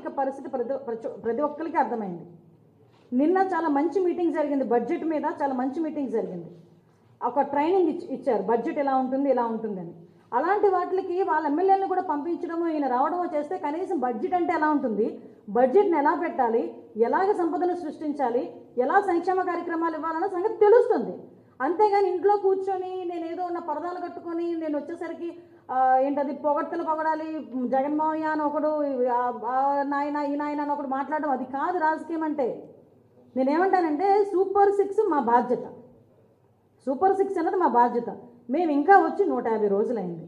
ఆర్థిక పరిస్థితి ప్రతి ప్రతి- ప్రతి ఒక్కరికి అర్థమైంది. నిన్న చాలా మంచి మీటింగ్ జరిగింది. బడ్జెట్ మీద చాలా మంచి మీటింగ్ జరిగింది. ఒక ట్రైనింగ్ ఇచ్ ఇచ్చారు. బడ్జెట్ ఎలా ఉంటుంది ఎలా ఉంటుందని. అలాంటి వాటికి వాళ్ళ ఎమ్మెల్యేలను కూడా పంపించడము ఈయన రావడమో చేస్తే కనీసం బడ్జెట్ అంటే ఎలా ఉంటుంది? బడ్జెట్ని ఎలా పెట్టాలి? ఎలాగ సంపదను సృష్టించాలి? ఎలా సంక్షేమ కార్యక్రమాలు ఇవ్వాలన్న సంగతి తెలుస్తుంది. అంతేగాని ఇంట్లో కూర్చొని నేను ఏదో ఉన్న పరదాలు కట్టుకొని నేను వచ్చేసరికి ఏంటది పొగడ్తలు పొగడాలి జగన్మోహన్ అని ఒకడు నాయన ఈ నాయన అని ఒకడు మాట్లాడడం అది కాదు రాజకీయం అంటే. నేనేమంటానంటే సూపర్ సిక్స్ మా బాధ్యత. సూపర్ సిక్స్ అన్నది మా బాధ్యత. మేము ఇంకా వచ్చి నూట యాభై రోజులైంది.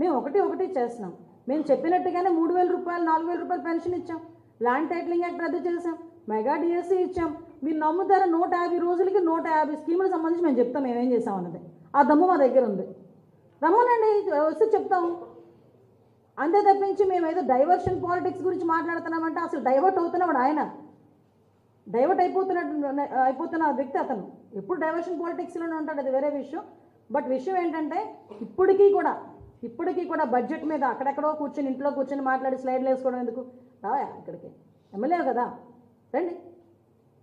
మేము ఒకటి ఒకటి చేస్తున్నాం. మేము చెప్పినట్టుగానే మూడు వేల రూపాయలు నాలుగు వేల రూపాయలు పెన్షన్ ఇచ్చాం. ల్యాండ్ టైటిలింగ్ యాక్ట్ రద్దు చేసాం మెగా డిఎస్సీ ఇచ్చాం. మీరు నమ్ముతారా నూట యాభై రోజులకి నూట యాభై స్కీములకు సంబంధించి మేము చెప్తాం మేమేం చేసామన్నది ఆ దమ్ము మా దగ్గర ఉంది. రమ్మనండి వస్తే చెప్తాము అంతే తప్పించి మేము ఏదో డైవర్షన్ పాలిటిక్స్ గురించి మాట్లాడుతున్నామంటే అసలు డైవర్ట్ అవుతున్నాడు ఆయన. డైవర్ట్ అయిపోతున్నట్టు అయిపోతున్న వ్యక్తి అతను. ఎప్పుడు డైవర్షన్ పాలిటిక్స్లోనే ఉంటాడు అది వేరే విషయం. బట్ విషయం ఏంటంటే ఇప్పటికీ కూడా ఇప్పటికీ కూడా బడ్జెట్ మీద అక్కడెక్కడో కూర్చొని ఇంట్లో కూర్చొని మాట్లాడి స్లైడ్లు వేసుకోవడం ఎందుకు? రావా ఇక్కడికి. ఎమ్మెల్యే కదా. రండి.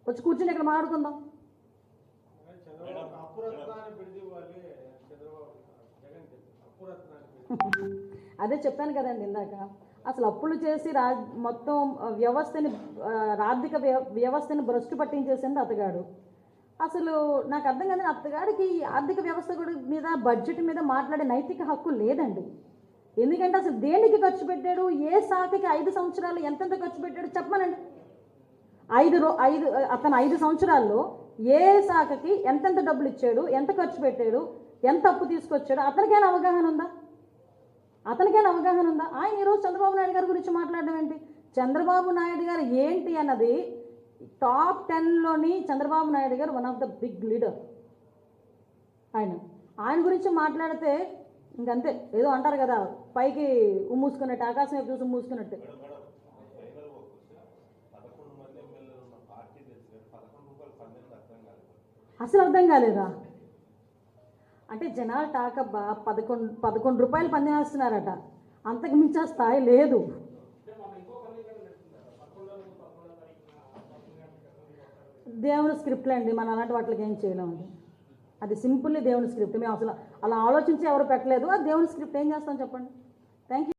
వచ్చి కూర్చొని ఇక్కడ మాట్లాడుకుందాం. అదే చెప్పాను కదండి ఇందాక. అసలు అప్పులు చేసి రా మొత్తం వ్యవస్థని ఆర్థిక వ్యవస్థని భ్రష్టు పట్టించేసింది అతగాడు. అసలు నాకు అర్థం కాదు అత్తగాడికి ఈ ఆర్థిక వ్యవస్థ కూడా మీద బడ్జెట్ మీద మాట్లాడే నైతిక హక్కు లేదండి. ఎందుకంటే అసలు దేనికి ఖర్చు పెట్టాడు? ఏ శాఖకి ఐదు సంవత్సరాలు ఎంతెంత ఖర్చు పెట్టాడు? చెప్పమనండి. ఐదు రో ఐదు అతను ఐదు సంవత్సరాల్లో ఏ శాఖకి ఎంతెంత డబ్బులు ఇచ్చాడు ఎంత ఖర్చు పెట్టాడు ఎంత అప్పు తీసుకొచ్చాడు అతనికైనా అవగాహన ఉందా? అతనికైనా అవగాహన ఉందా? ఆయన ఈరోజు చంద్రబాబు నాయుడు గారి గురించి మాట్లాడడం ఏంటి? చంద్రబాబు నాయుడు గారు ఏంటి అన్నది top టెన్లోని Chandrababu Naidu garu one of the big leader. ఆయన ఆయన గురించి మాట్లాడితే ఇంకంతే. ఏదో అంటారు కదా పైకి ఉమ్మూసుకున్నట్టు ఆకాశం వైపు చూసి ఉమ్మూసుకున్నట్టు పదకొండు మంది ఎమ్మెల్యేలు ఉన్న పార్టీ తెలుసు కానీ పదకొండు రూపాయలు పన్నెండు అర్థం కాలేదు అసలు అర్థం కాలేదా? అంటే జనాలు టాకబ్బా పదకొండు పదకొండు రూపాయలు పనిచేస్తున్నారట అంతకు మించే స్థాయి లేదు. దేవుని స్క్రిప్ట్లు అండి మనం అలాంటి వాటికి ఏం చేయలేమండి అది సింపుల్లీ దేవుని స్క్రిప్ట్. మేము అసలు అలా ఆలోచించి ఎవరు పెట్టలేదు. ఆ దేవుని స్క్రిప్ట్ ఏం చేస్తాం చెప్పండి? Thank you